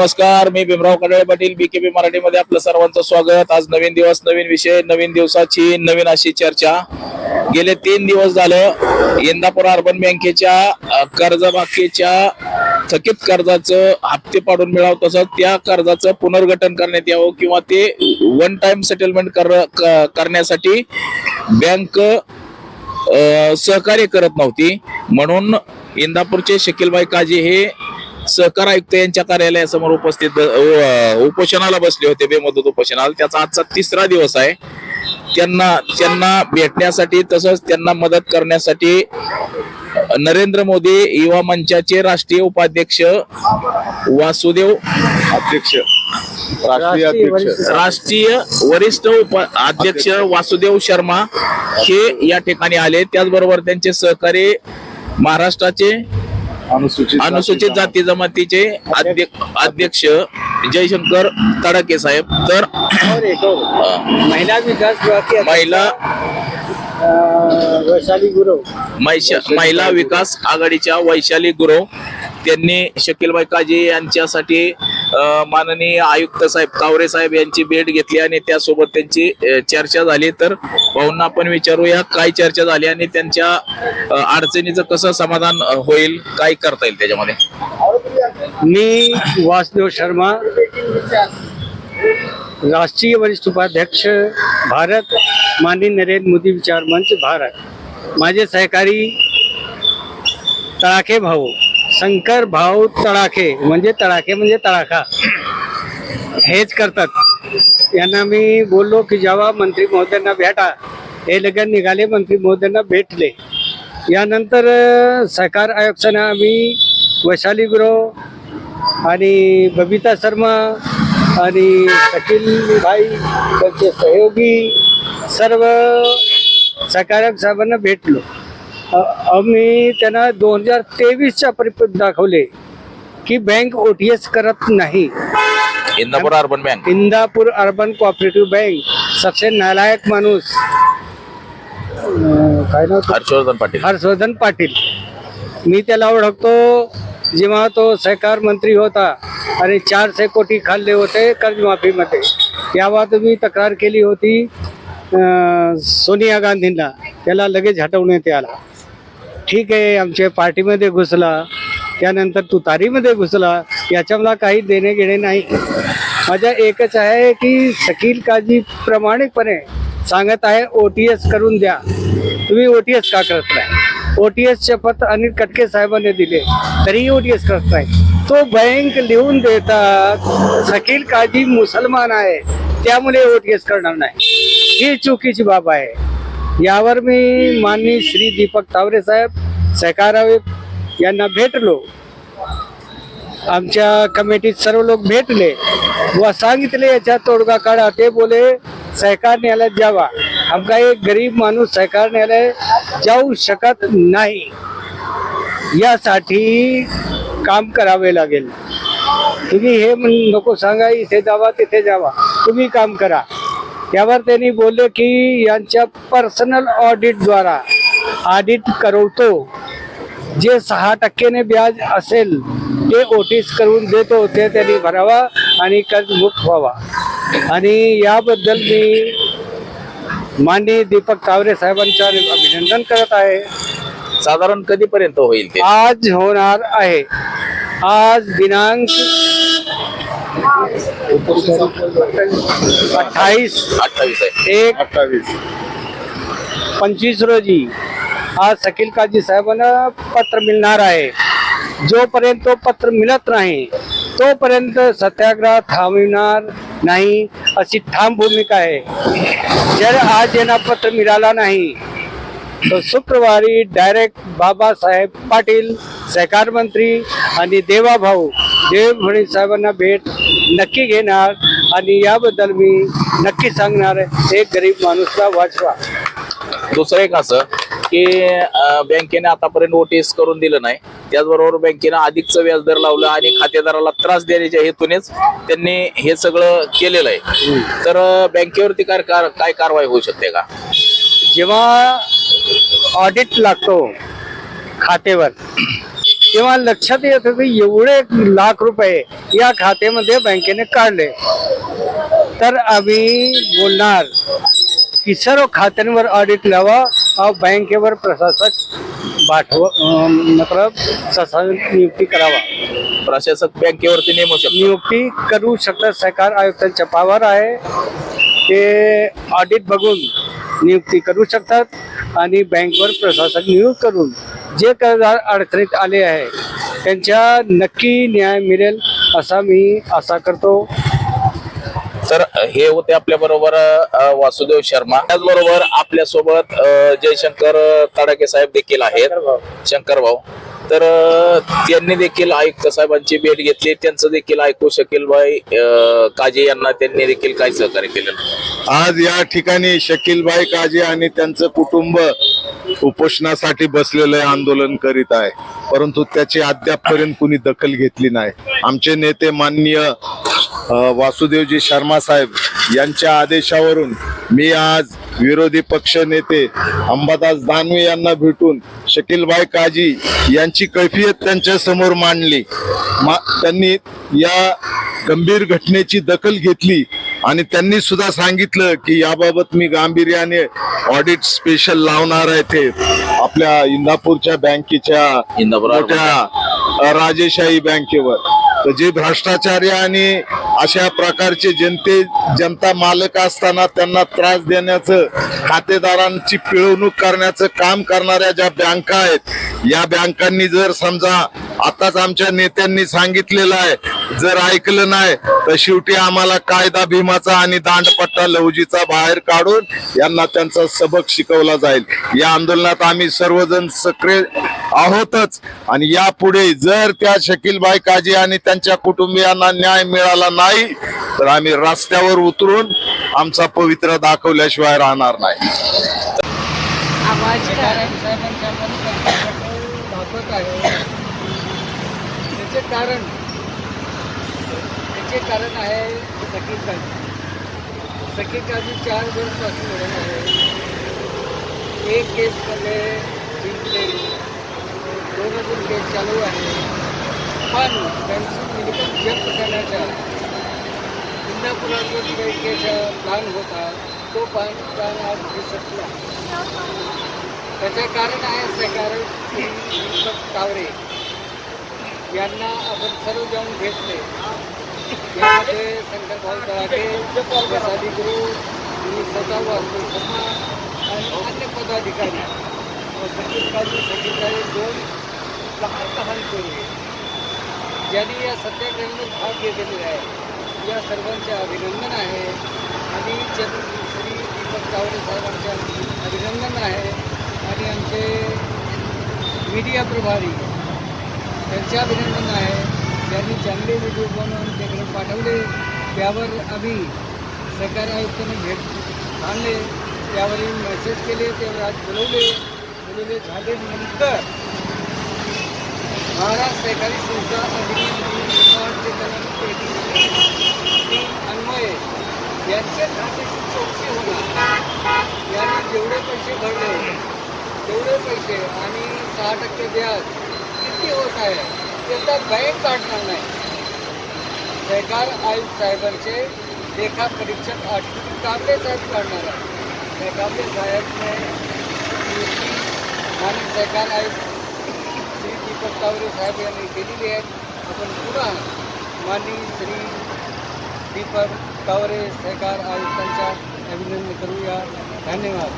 नमस्कार मी भीमराव कडळे पाटील बीकेपी मराठीमध्ये आपलं सर्वांचं स्वागत. आज नवीन दिवस नवीन विषय नवीन दिवसाची नवीन अशी चर्चा. गेले तीन दिवस झालं इंदापूर अर्बन बँकेच्या कर्जबाकीच्या थकीत कर्जाचं हप्ते पाडून मिळावं तसंच त्या कर्जाचं पुनर्गठन करण्यात यावं किंवा ते वन टाइम सेटलमेंट कर करण्यासाठी बँक सहकार्य करत नव्हती. म्हणून इंदापूरचे शकीलबाई काजी हे सहकार आयुक्त यांच्या कार्यालयासमोर उपस्थित उपोषणाला बसले होते बेमुदत उपोषणाला त्याचा आजचा तिसरा दिवस आहे. त्यांना त्यांना भेटण्यासाठी तसंच त्यांना मदत करण्यासाठी नरेंद्र मोदी युवा मंचाचे राष्ट्रीय उपाध्यक्ष वासुदेव अध्यक्ष. राष्ट्रीय अध्यक्ष. राष्ट्रीय वरिष्ठ उप अध्यक्ष. वासुदेव शर्मा हे या ठिकाणी आले. त्याचबरोबर त्यांचे सहकारी महाराष्ट्राचे अनुसूचित अनुसूचित जाती जमातीचे अध्य- अध्यक्ष जयशंकर तडाके साहेब. तर अं, महिला विकास महिला वैशाली गुरु. मैशा- महिला विकास आघाडीच्या वैशाली गुरव त्यांनी शकीलबाई काजी यांच्यासाठी माननीय आयुक्त साहेब कावरे साहेब यांची भेट घेतली आणि त्यासोबत त्यांची चर्चा झाली. तर भाऊंना आपण विचारूया काय चर्चा झाली आणि त्यांच्या अडचणीचं कसं समाधान होईल काय करता येईल त्याच्यामध्ये? मी वासुदेव शर्मा राष्ट्रीय वरिष्ठ उपाध्यक्ष भारत माननीय नरेंद्र मोदी विचार मंच भारत. माझे सहकारी तळाखे भाऊ शंकर भाऊ तळाखे म्हणजे तडाखे म्हणजे तडाखा. हेच करतात. यांना मी बोललो की जेव्हा मंत्री महोदयांना भेटा हे लगेच निघाले मंत्री महोदयांना भेटले. यानंतर सहकार आयुक्तांना आम्ही वैशाली गुरव आणि बबिता शर्मा आणि शकील भाई त्यांचे सहयोगी सर्व सहकार साहेबांना भेटलो. आम्ही त्यांना दोन हजार तेवीसच्या परिपत्र दाखवले की बँक ओ टी एस करत नाही. Indapur urban bank. Indapur urban cooperative bank सबसे नालायक माणूस. अं, काय नाव हर्षवर्धन पाटील. हर्षवर्धन पाटील. मी त्याला ओळखतो जेव्हा तो सहकार मंत्री होता. आणि चारशे कोटी खाल्ले होते कर्जमाफीमध्ये. तेव्हा तुम्ही तक्रार केली होती अं, सोनिया गांधींना. त्याला लगेच हटवण्यात आला. ठीक आहे आमच्या पार्टीमध्ये घुसला. त्यानंतर तुतारीमध्ये घुसला. याच्या मला काही देणे घेणे नाही. माझ्या एकच आहे की शकील काजी प्रामाणिकपणे सांगत आहे ओ टी एस करून द्या. तुम्ही ओ टी एस का करत नाही? ओ टी एसचे पत्र अनिल कटके साहेबांनी दिले. तरीही ओ टी एस करत नाही. तो बँक लिहून देतात शकील काजी मुसलमान आहे. त्यामुळे ओ टी एस करणार नाही. ही चुकीची बाब आहे. यावर मी माननीय श्री दीपक तावरे साहेब सहकारावे यांना भेटलो. आमच्या कमिटीत सर्व लोक भेटले व सांगितले याच्या तोडगा काढा. ते बोले सहकार न्यायालयात जावा. आमका एक गरीब माणूस सहकार न्यायालय जाऊ शकत नाही. यासाठी काम करावे लागेल. तुम्ही हे नको सांगा इथे जावा तिथे जावा. तुम्ही काम करा. यावर त्यांनी बोलले की यांच्या पर्सनल ऑडिटद्वारा ऑडिट करवतो. जे सहा टक्क्याने व्याज असेल ते ओटीस करून देतो ते त्यांनी भरावा आणि कर्जमुक्त व्हावा. आणि याबद्दल मी माननीय दीपक तावरे साहेबांचं अभिनंदन करत आहे. साधारण कधीपर्यंत होईल आज होणार आहे. आज दिनांक अठ्ठावीस. अठ्ठावीस आहे. एक. अठ्ठावीस. पंचवीस रोजी आज शकील काजी साहेबांना पत्र मिळणार आहे. जोपर्यंत तो पत्र मिळत नाही तोपर्यंत सत्याग्रह थांबविणार नाही अशी ठाम भूमिका आहे. जर आज यांना पत्र मिळाला नाही तर शुक्रवारी डायरेक्ट बाबासाहेब पाटील सहकार मंत्री आणि देवाभाऊ देव फडणवीस साहेबांना भेट नक्की घेणार आणि याबद्दल मी नक्की सांगणार एक गरीब माणूसला वाचवा. दुसरं एक असं की बँकेने आतापर्यंत ओटीएस करून दिलं नाही. त्याचबरोबर बँकेनं अधिकचं व्याजदर लावलं आणि खातेदाराला त्रास देण्याच्या हेतूनेच त्यांनी हे सगळं केलेलं आहे. तर बँकेवरती काय कार- काय कारवाई होऊ शकते का? जेव्हा ऑडिट लागतो खातेवर तेव्हा लक्षात येत होतं एवढे लाख रुपये या खात्यामध्ये बँकेने काढले. तर आम्ही बोलणार की सर्व खात्यांवर ऑडिट लावा बँकेवर प्रशासक पाठव मतलब प्रशासक नियुक्ती करावा. प्रशासक बँकेवरती नेमू शकतो. नियुक्ती करू शकतात सरकार आयुक्तांच्या पावर आहे. ते ऑडिट बघून नियुक्ती करू शकतात आणि बँकवर प्रशासक नियुक्त करून जे कर्जदार अडचणीत आले आहे त्यांच्या नक्की न्याय मिळेल असा मी आशा करतो. तर हे होते आपल्या बरोबर वासुदेव शर्मा. त्याचबरोबर आपल्यासोबत जयशंकर तडाके साहेब देखील आहेत. शंकर भाऊ. तर त्यांनी देखील आयुक्त साहेबांची भेट घेतली. त्यांचं देखील ऐकू शकील भाई. काजे यांना त्यांनी देखील काय सहकार्य केलेलं आज या ठिकाणी शकीलभाई काजी आणि त्यांचं कुटुंब उपोषणासाठी बसलेलं आंदोलन करीत आहे. परंतु त्याची अद्यापपर्यंत कुणी दखल घेतली नाही. आमचे नेते माननीय वासुदेवजी शर्मा साहेब यांच्या आदेशावरून मी आज विरोधी पक्ष नेते अंबादास दानवे यांना भेटून शकीलबाई काजी यांची कैफियत त्यांच्यासमोर मांडली. मा- त्यांनी या गंभीर घटनेची दखल घेतली आणि त्यांनी सुद्धा सांगितलं की याबाबत मी गांभीर्याने ऑडिट स्पेशल लावणार आहे ते. आपल्या इंदापूरच्या बँकेच्या मोठ्या राजेशाही बँकेवर. तर जे भ्रष्टाचारी आणि अशा प्रकारचे जनते जनता मालक असताना त्यांना त्रास देण्याचं खातेदारांची पिळवणूक करण्याचं काम करणाऱ्या ज्या बँका आहेत या बँकांनी जर समजा आताच आमच्या नेत्यांनी सांगितलेलं आहे जर ऐकलं नाही तर शेवटी आम्हाला कायदा भीमाचा आणि दांडपट्टा लवजीचा बाहेर काढून यांना त्यांचा सबक शिकवला जाईल. या आंदोलनात आम्ही सर्वजण सक्रिय आहोतच. आणि यापुढे जर त्या शकीलबाई काजी आणि त्यांच्या कुटुंबियांना न्याय मिळाला नाही तर आम्ही रस्त्यावर उतरून आमचा पवित्र दाखवल्याशिवाय राहणार नाही. कारण त्याचे कारण आहे सकील काळजी चार वर्षपासून लढत आहे एक केस मध्ये जिंकले दोन अजून केस चालू आहे. पण त्यांची मिळकत जप्त करण्याचा इंदापुरात जो बँकेचा प्लॅन होता तो प्लॅन प्लॅन आज विसरला त्याचे कारण आहे सरकार दीपक तावरे यांना आपण सर्व जाऊन भेटले. यामध्ये शंकर भाऊ तळाटे प्रसादी गुरु आणि स्वतः वास्तू शर्मा आणि अन्य पदाधिकारी व सचिवकारी सचिवकारी दोन लहान लहान पोरगे ज्यांनी या सत्याग्रहामध्ये भाग घेतलेले आहे या सर्वांचे अभिनंदन आहे. आणि श्री दीपक तावडे साहेबांचे अभिनंदन आहे. आणि आमचे मीडिया प्रभारी त्यांचे अभिनंदन आहे. त्यांनी चांगले व्हिडिओ बनवून त्याकडे पाठवले त्यावर आम्ही सरकारी आयुक्तांनी भेट आणले त्यावरील मेसेज केले त्यावर आज बोलवले. बोलवले झाले नंतर महाराष्ट्र सहकारी संस्था अधिनियम अन्वये यांचे खात्याची चौकशी होणार यांनी जेवढे पैसे भरले तेवढे पैसे आणि सहा टक्के व्याज किती होत आहे त्याचा बँक काढणार नाही सहकार आयुक्त साहेबांचे लेखा परीक्षक आठवडी कांबळे साहेब काढणार आहे कांबळे साहेबने आणि सहकार आयुक्त श्री दीपक तावरे साहेब यांनी केलेली आहे आपण पुन्हा माननीय श्री दीपक तावरे सहकार आयुक्तांच्या अभिनंदन करूया धन्यवाद